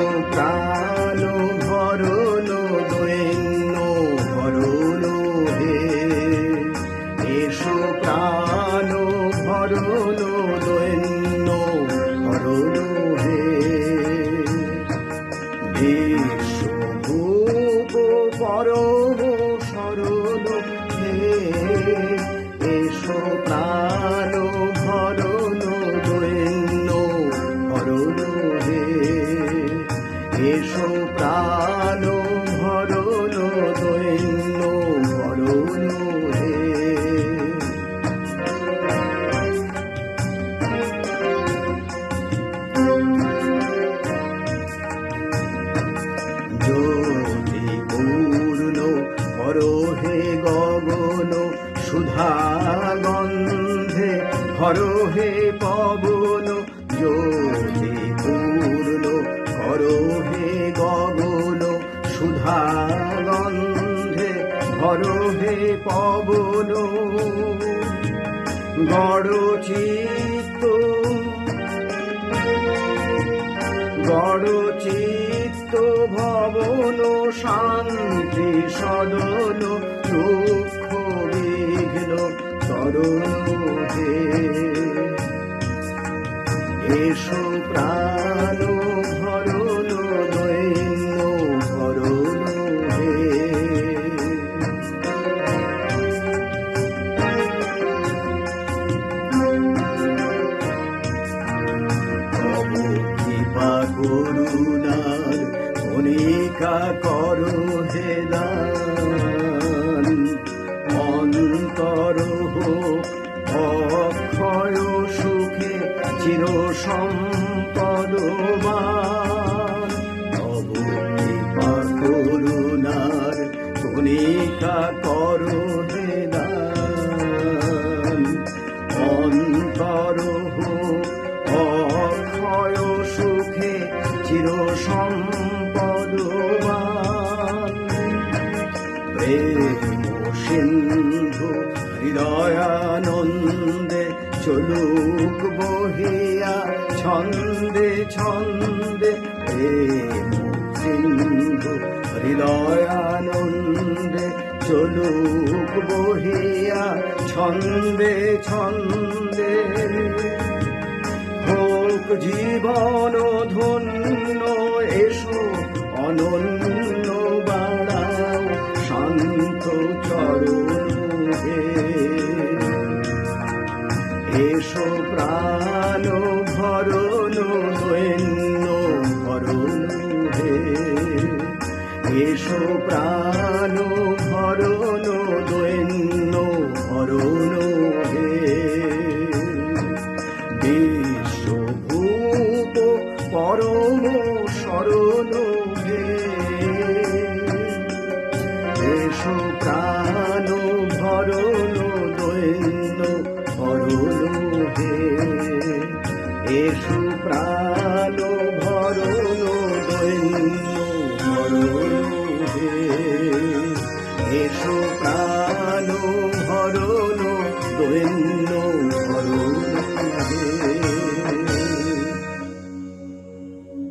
এসো প্রাণ ভরণ দৈন্য ভরণ হে। এসো প্রাণ ভরণ দৈন্য ভরণ হে। বিশ্বভূপ পরম সরল হে। এসো জ্যোতি পূর্ণ গগন সুধা গন্ধে হরহে পবন জ্যোতি পূর্ণ করহে গগন সুধা গন্ধে হরহে পবন গড় চিত্ত গড় চিত্ত ভবন শান্তি সদন দুঃখ বিঘ্ন তরুণ হে। এসো প্রাণ ভরণ দৈন্য কণিকা করো হে অন্তর হোক, অক্ষয় সুখে চির সম্পদবান। তব কণিকা করো হে অন্তর হোক, অক্ষয় সুখে চির প্রেম সিন্ধু, হৃদয়ানন্দে চলুক বহিয়া, ছন্দে ছন্দে প্রেম সিন্ধু, হৃদয়ানন্দে চলুক বহিয়া, ছন্দে ছন্দে। হোক জীবন ধন্য, এসো অনন্য এসো প্রাণ ভরণ ভরণ হে। এসো প্রাণ ভরণ দৈন্য ভরণ হে। বিশ্বভূপ পরম শরণ হে। এসো প্রাণ এসো প্রাণ ভরণ দৈন্য ভরণ হে। এসো প্রাণ ভরণ দৈন্য